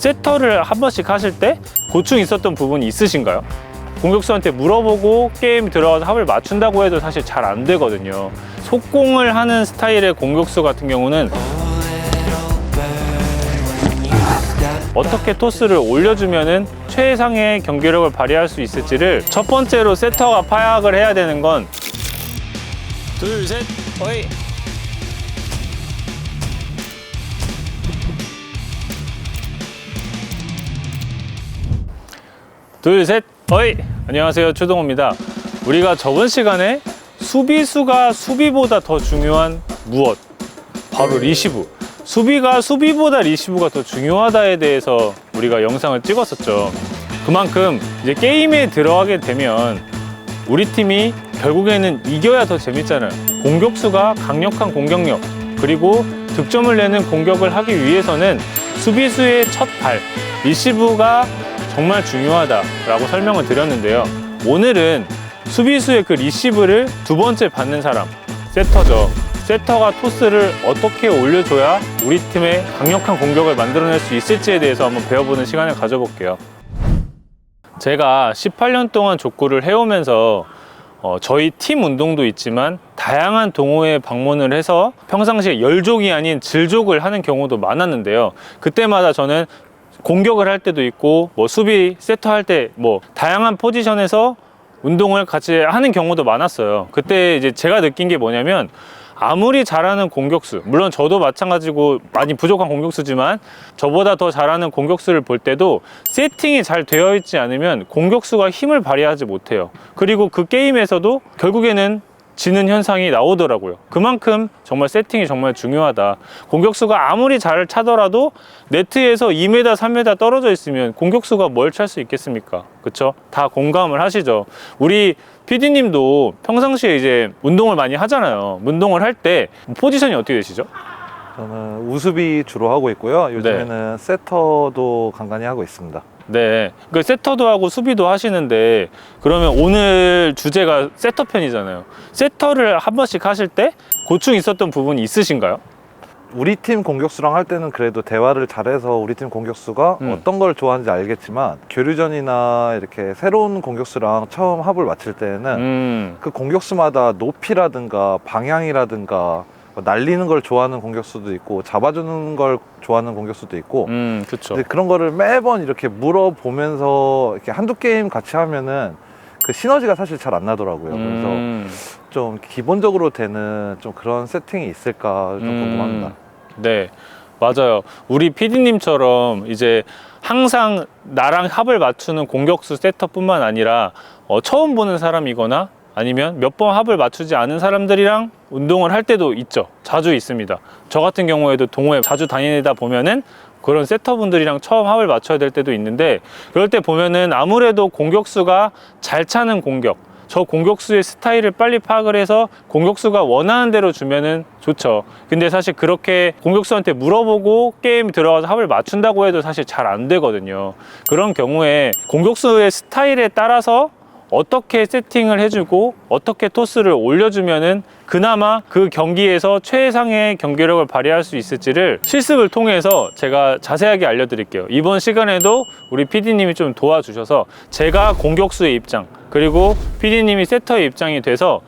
세터를 한 번씩 하실 때 고충 있었던 부분이 있으신가요? 공격수한테 물어보고 게임 들어가서 합을 맞춘다고 해도 사실 잘 안 되거든요. 속공을 하는 스타일의 공격수 같은 경우는 어떻게 토스를 올려주면은 최상의 경기력을 발휘할 수 있을지를 첫 번째로 세터가 파악을 해야 되는 건 둘, 셋, 어이. 둘, 셋, 어이! 안녕하세요. 최동호입니다. 우리가 저번 시간에 수비수가 수비보다 더 중요한 무엇? 바로 리시브. 수비가 수비보다 리시브가 더 중요하다에 대해서 우리가 영상을 찍었었죠. 그만큼 이제 게임에 들어가게 되면 우리 팀이 결국에는 이겨야 더 재밌잖아요. 공격수가 강력한 공격력, 그리고 득점을 내는 공격을 하기 위해서는 수비수의 첫 발, 리시브가 정말 중요하다라고 설명을 드렸는데요. 오늘은 수비수의 그 리시브를 두 번째 받는 사람, 세터죠. 세터가 토스를 어떻게 올려줘야 우리 팀의 강력한 공격을 만들어낼 수 있을지에 대해서 한번 배워보는 시간을 가져볼게요. 제가 18년 동안 족구를 해오면서 어, 저희 팀 운동도 있지만 다양한 동호회에 방문을 해서 평상시에 열족이 아닌 질족을 하는 경우도 많았는데요. 그때마다 저는 공격을 할 때도 있고 뭐 수비 세터 할 때 뭐 다양한 포지션에서 운동을 같이 하는 경우도 많았어요. 그때 이제 제가 느낀 게 뭐냐면 아무리 잘하는 공격수, 물론 저도 마찬가지고 많이 부족한 공격수지만 저보다 더 잘하는 공격수를 볼 때도 세팅이 잘 되어 있지 않으면 공격수가 힘을 발휘하지 못해요. 그리고 그 게임에서도 결국에는 지는 현상이 나오더라고요. 그만큼 정말 세팅이 정말 중요하다. 공격수가 아무리 잘 차더라도 네트에서 2m, 3m 떨어져 있으면 공격수가 뭘 찰 수 있겠습니까? 그쵸? 다 공감을 하시죠. 우리 PD님도 평상시에 이제 운동을 많이 하잖아요. 운동을 할 때 포지션이 어떻게 되시죠? 저는 우수비 주로 하고 있고요. 요즘에는 세터도 간간히 하고 있습니다. 네. 그 세터도 하고 수비도 하시는데 그러면 오늘 주제가 세터 편이잖아요. 세터를 한 번씩 하실 때 고충 있었던 부분이 있으신가요? 우리 팀 공격수랑 할 때는 그래도 대화를 잘해서 우리 팀 공격수가 음. 어떤 걸 좋아하는지 알겠지만 교류전이나 이렇게 새로운 공격수랑 처음 합을 맞출 때는 음. 그 공격수마다 높이라든가 방향이라든가 뭐 날리는 걸 좋아하는 공격수도 있고 잡아주는 걸 좋아하는 공격수도 있고 음. 근데 그런 거를 매번 이렇게 물어보면서 이렇게 한두 게임 같이 하면은 그 시너지가 사실 잘 안 나더라고요. 그래서 음. 좀 기본적으로 되는 좀 그런 세팅이 있을까 좀 음. 궁금합니다. 네, 맞아요. 우리 PD님처럼 이제 항상 나랑 합을 맞추는 공격수 세터뿐만 아니라 어, 처음 보는 사람이거나 아니면 몇 번 합을 맞추지 않은 사람들이랑 운동을 할 때도 있죠. 자주 있습니다. 저 같은 경우에도 동호회 자주 다니다 보면은 그런 세터분들이랑 처음 합을 맞춰야 될 때도 있는데 그럴 때 보면은 아무래도 공격수가 잘 차는 공격 저 공격수의 스타일을 빨리 파악을 해서 공격수가 원하는 대로 주면은 좋죠. 근데 사실 그렇게 공격수한테 물어보고 게임 들어가서 합을 맞춘다고 해도 사실 잘 안 되거든요. 그런 경우에 공격수의 스타일에 따라서 어떻게 세팅을 해주고 어떻게 토스를 올려주면은 그나마 그 경기에서 최상의 경기력을 발휘할 수 있을지를 실습을 통해서 제가 자세하게 알려드릴게요. 이번 시간에도 우리 PD님이 좀 도와주셔서 제가 공격수의 입장 그리고 PD님이 세터의 입장이 돼서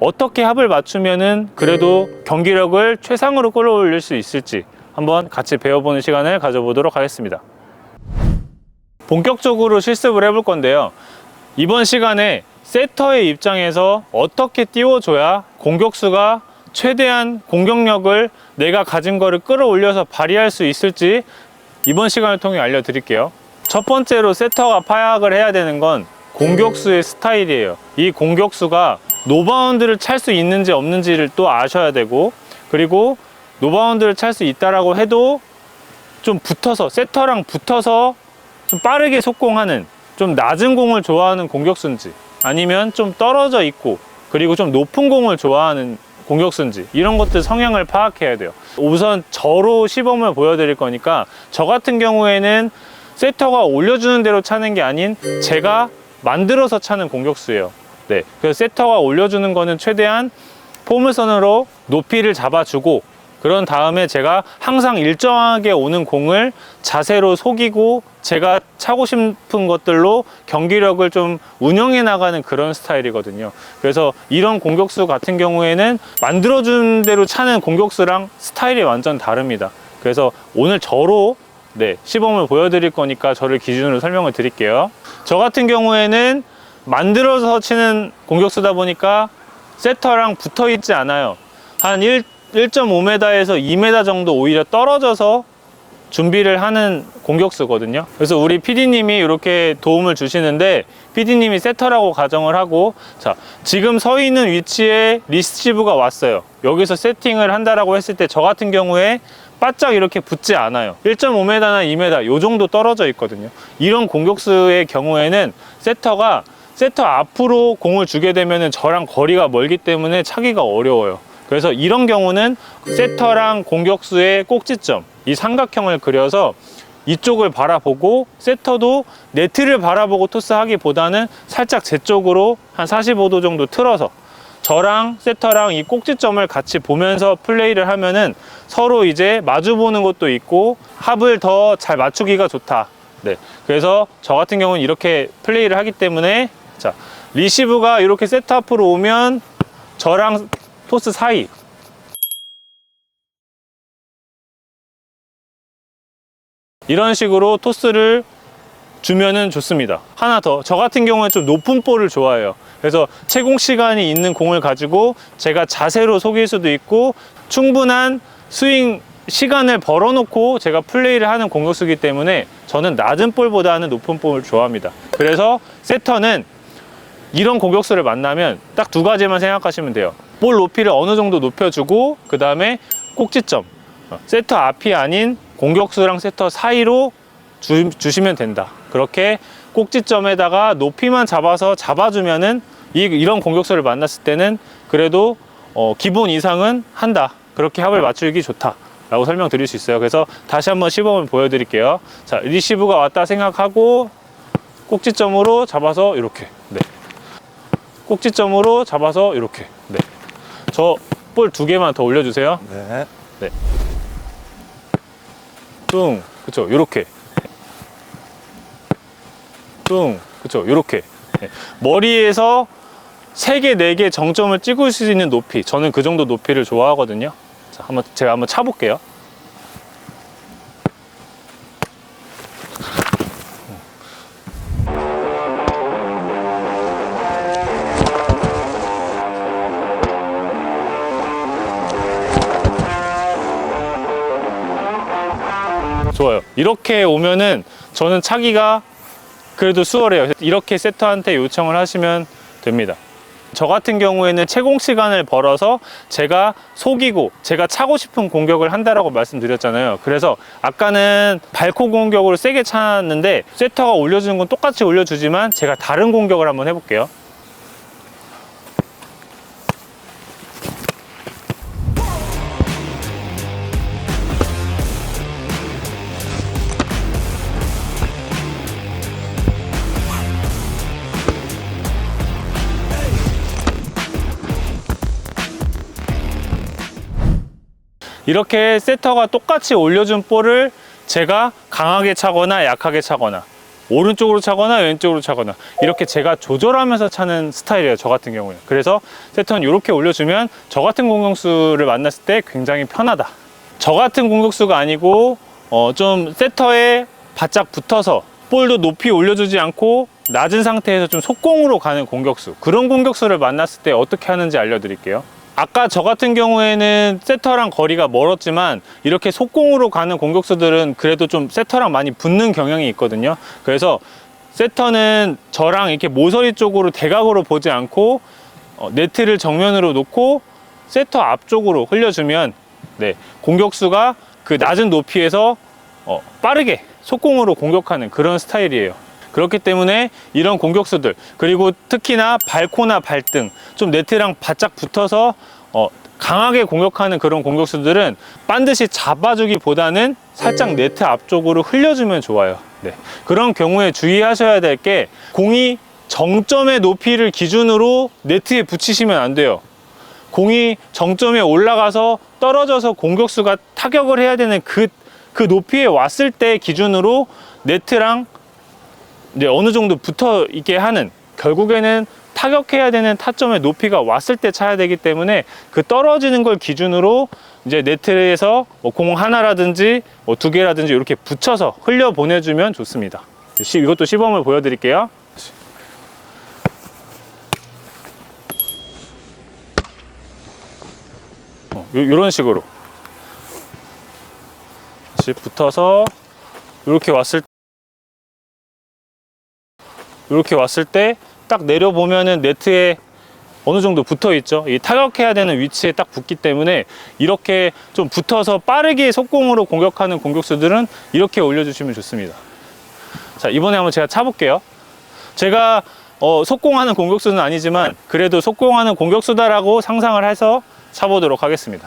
어떻게 합을 맞추면은 그래도 경기력을 최상으로 끌어올릴 수 있을지 한번 같이 배워보는 시간을 가져보도록 하겠습니다. 본격적으로 실습을 해볼 건데요. 이번 시간에 세터의 입장에서 어떻게 띄워줘야 공격수가 최대한 공격력을 내가 가진 거를 끌어올려서 발휘할 수 있을지 이번 시간을 통해 알려드릴게요. 첫 번째로 세터가 파악을 해야 되는 건 공격수의 스타일이에요. 이 공격수가 노바운드를 찰 수 있는지 없는지를 또 아셔야 되고 그리고 노바운드를 찰 수 있다라고 해도 좀 붙어서 세터랑 붙어서 좀 빠르게 속공하는 좀 낮은 공을 좋아하는 공격수인지 아니면 좀 떨어져 있고 그리고 좀 높은 공을 좋아하는 공격수인지 이런 것들 성향을 파악해야 돼요. 우선 저로 시범을 보여드릴 거니까 저 같은 경우에는 세터가 올려주는 대로 차는 게 아닌 제가 만들어서 차는 공격수예요. 네, 그래서 세터가 올려주는 거는 최대한 포물선으로 높이를 잡아주고 그런 다음에 제가 항상 일정하게 오는 공을 자세로 속이고 제가 차고 싶은 것들로 경기력을 좀 운영해 나가는 그런 스타일이거든요. 그래서 이런 공격수 같은 경우에는 만들어준 대로 차는 공격수랑 스타일이 완전 다릅니다. 그래서 오늘 저로 네, 시범을 보여드릴 거니까 저를 기준으로 설명을 드릴게요. 저 같은 경우에는 만들어서 치는 공격수다 보니까 세터랑 붙어 있지 않아요. 한 1, 1.5m에서 2m 정도 오히려 떨어져서 준비를 하는 공격수거든요. 그래서 우리 PD님이 이렇게 도움을 주시는데 PD님이 세터라고 가정을 하고 자 지금 서 있는 위치에 리시브가 왔어요. 여기서 세팅을 한다라고 했을 때 저 같은 경우에 바짝 이렇게 붙지 않아요. 1.5m나 2m 요 정도 떨어져 있거든요. 이런 공격수의 경우에는 세터가 세터 앞으로 공을 주게 되면 저랑 거리가 멀기 때문에 차기가 어려워요. 그래서 이런 경우는 세터랑 공격수의 꼭지점, 이 삼각형을 그려서 이쪽을 바라보고 세터도 네트를 바라보고 토스하기보다는 살짝 제 쪽으로 한 45도 정도 틀어서 저랑 세터랑 이 꼭지점을 같이 보면서 플레이를 하면은 서로 이제 마주 보는 것도 있고 합을 더 잘 맞추기가 좋다. 네. 그래서 저 같은 경우는 이렇게 플레이를 하기 때문에 자, 리시브가 이렇게 세트 앞으로 오면 저랑 토스 사이 이런 식으로 토스를 주면은 좋습니다. 하나 더. 저 같은 경우는 좀 높은 볼을 좋아해요. 그래서 채공 시간이 있는 공을 가지고 제가 자세로 속일 수도 있고 충분한 스윙 시간을 벌어놓고 제가 플레이를 하는 공격수이기 때문에 저는 낮은 볼보다는 높은 볼을 좋아합니다. 그래서 세터는 이런 공격수를 만나면 딱 두 가지만 생각하시면 돼요. 볼 높이를 어느 정도 높여주고 그 다음에 꼭지점 어, 세터 앞이 아닌 공격수랑 세터 사이로 주, 주시면 된다. 그렇게 꼭지점에다가 높이만 잡아서 잡아주면은 이, 이런 공격수를 만났을 때는 그래도 어, 기본 이상은 한다. 그렇게 합을 맞추기 좋다. 라고 설명드릴 수 있어요. 그래서 다시 한번 시범을 보여드릴게요. 자, 리시브가 왔다 생각하고 꼭지점으로 잡아서 이렇게. 네. 꼭지점으로 잡아서 이렇게. 네. 저 볼 두 개만 더 올려주세요. 네. 뚱, 그쵸, 요렇게. 뚱, 그쵸, 요렇게. 네. 머리에서 세 개 네 개 정점을 찍을 수 있는 높이. 저는 그 정도 높이를 좋아하거든요. 자, 한번, 제가 한번 차볼게요. 이렇게 오면은 저는 차기가 그래도 수월해요. 이렇게 세터한테 요청을 하시면 됩니다. 저 같은 경우에는 채공 시간을 벌어서 제가 속이고 제가 차고 싶은 공격을 한다라고 말씀드렸잖아요. 그래서 아까는 발코 공격으로 세게 찼는데 세터가 올려주는 건 똑같이 올려주지만 제가 다른 공격을 한번 해볼게요. 이렇게 세터가 똑같이 올려준 볼을 제가 강하게 차거나 약하게 차거나 오른쪽으로 차거나 왼쪽으로 차거나 이렇게 제가 조절하면서 차는 스타일이에요 저 같은 경우는. 그래서 세터는 이렇게 올려주면 저 같은 공격수를 만났을 때 굉장히 편하다. 저 같은 공격수가 아니고 어, 좀 세터에 바짝 붙어서 볼도 높이 올려주지 않고 낮은 상태에서 좀 속공으로 가는 공격수. 그런 공격수를 만났을 때 어떻게 하는지 알려드릴게요 아까 저 같은 경우에는 세터랑 거리가 멀었지만 이렇게 속공으로 가는 공격수들은 그래도 좀 세터랑 많이 붙는 경향이 있거든요. 그래서 세터는 저랑 이렇게 모서리 쪽으로 대각으로 보지 않고 어, 네트를 정면으로 놓고 세터 앞쪽으로 흘려주면 네, 공격수가 그 낮은 높이에서 어, 빠르게 속공으로 공격하는 그런 스타일이에요. 그렇기 때문에 이런 공격수들 그리고 특히나 발코나 발등 좀 네트랑 바짝 붙어서 어, 강하게 공격하는 그런 공격수들은 반드시 잡아주기보다는 살짝 네트 앞쪽으로 흘려주면 좋아요. 네. 그런 경우에 주의하셔야 될 게 공이 정점의 높이를 기준으로 네트에 붙이시면 안 돼요. 공이 정점에 올라가서 떨어져서 공격수가 타격을 해야 되는 그, 그 높이에 왔을 때 기준으로 네트랑 이제 어느 정도 붙어 있게 하는 결국에는 타격해야 되는 타점의 높이가 왔을 때 차야 되기 때문에 그 떨어지는 걸 기준으로 이제 네트에서 뭐 공 하나라든지 뭐 두 개라든지 이렇게 붙여서 흘려 보내주면 좋습니다. 시- 이것도 시범을 보여드릴게요. 어, 요, 이런 식으로 다시 붙어서 이렇게 왔을 이렇게 왔을 때 딱 내려보면은 네트에 어느 정도 붙어 있죠. 이 타격해야 되는 위치에 딱 붙기 때문에 이렇게 좀 붙어서 빠르게 속공으로 공격하는 공격수들은 이렇게 올려주시면 좋습니다. 자, 이번에 한번 제가 차볼게요. 제가 어, 속공하는 공격수는 아니지만 그래도 속공하는 공격수다라고 상상을 해서 차보도록 하겠습니다.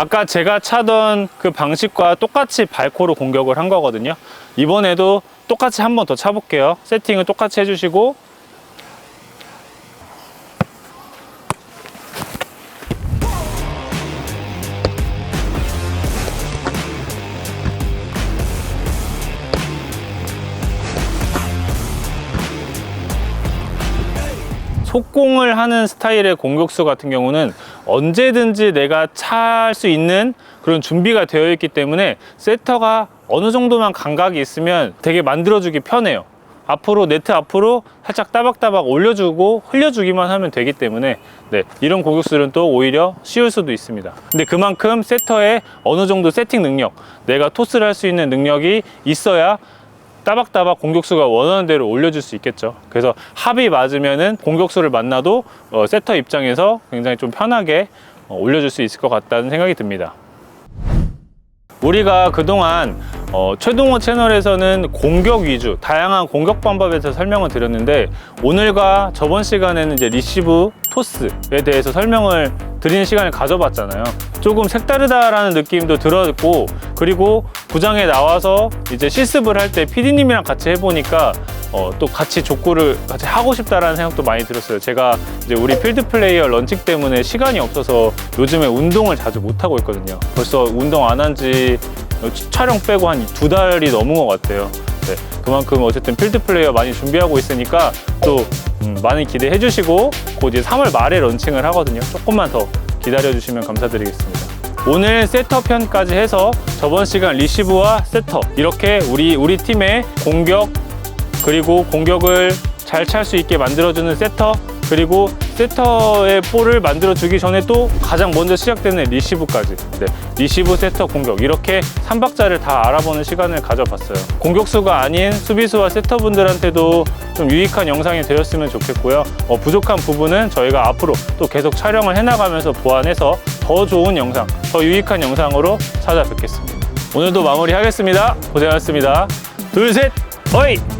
아까 제가 차던 그 방식과 똑같이 발코로 공격을 한 거거든요. 이번에도 똑같이 한 번 더 차볼게요. 세팅을 똑같이 해주시고 속공을 하는 스타일의 공격수 같은 경우는 언제든지 내가 찰 수 있는 그런 준비가 되어 있기 때문에 세터가 어느 정도만 감각이 있으면 되게 만들어주기 편해요. 앞으로 네트 앞으로 살짝 따박따박 올려주고 흘려주기만 하면 되기 때문에 네, 이런 공격수들은 또 오히려 쉬울 수도 있습니다. 근데 그만큼 세터의 어느 정도 세팅 능력, 내가 토스를 할 수 있는 능력이 있어야 따박따박 공격수가 원하는 대로 올려줄 수 있겠죠. 그래서 합이 맞으면은 공격수를 만나도 어, 세터 입장에서 굉장히 좀 편하게 어, 올려줄 수 있을 것 같다는 생각이 듭니다. 우리가 그동안 어, 최동호 채널에서는 공격 위주, 다양한 공격 방법에 대해서 설명을 드렸는데 오늘과 저번 시간에는 이제 리시브, 토스에 대해서 설명을 드리는 시간을 가져봤잖아요. 조금 색다르다라는 느낌도 들었고 그리고 구장에 나와서 이제 실습을 할때 PD님이랑 같이 해보니까 어, 또 같이 족구를 같이 하고 싶다라는 생각도 많이 들었어요. 제가 이제 우리 필드 플레이어 런칭 때문에 시간이 없어서 요즘에 운동을 자주 못 하고 있거든요. 벌써 운동 안 한 지 촬영 빼고 한 두 달이 넘은 것 같아요. 네, 그만큼 어쨌든 필드 플레이어 많이 준비하고 있으니까 또 음, 많이 기대해 주시고 곧 이제 3월 말에 런칭을 하거든요. 조금만 더 기다려 주시면 감사드리겠습니다. 오늘 세터 편까지 해서 저번 시간 리시브와 세터 이렇게 우리 우리 팀의 공격 그리고 공격을 잘 찰 수 있게 만들어주는 세터 그리고 세터의 볼을 만들어주기 전에 또 가장 먼저 시작되는 리시브까지. 네, 리시브 세터 공격. 이렇게 3박자를 다 알아보는 시간을 가져봤어요. 공격수가 아닌 수비수와 세터분들한테도 좀 유익한 영상이 되었으면 좋겠고요. 어, 부족한 부분은 저희가 앞으로 또 계속 촬영을 해나가면서 보완해서 더 좋은 영상 더 유익한 영상으로 찾아뵙겠습니다. 오늘도 마무리하겠습니다. 고생하셨습니다. 둘 셋 어이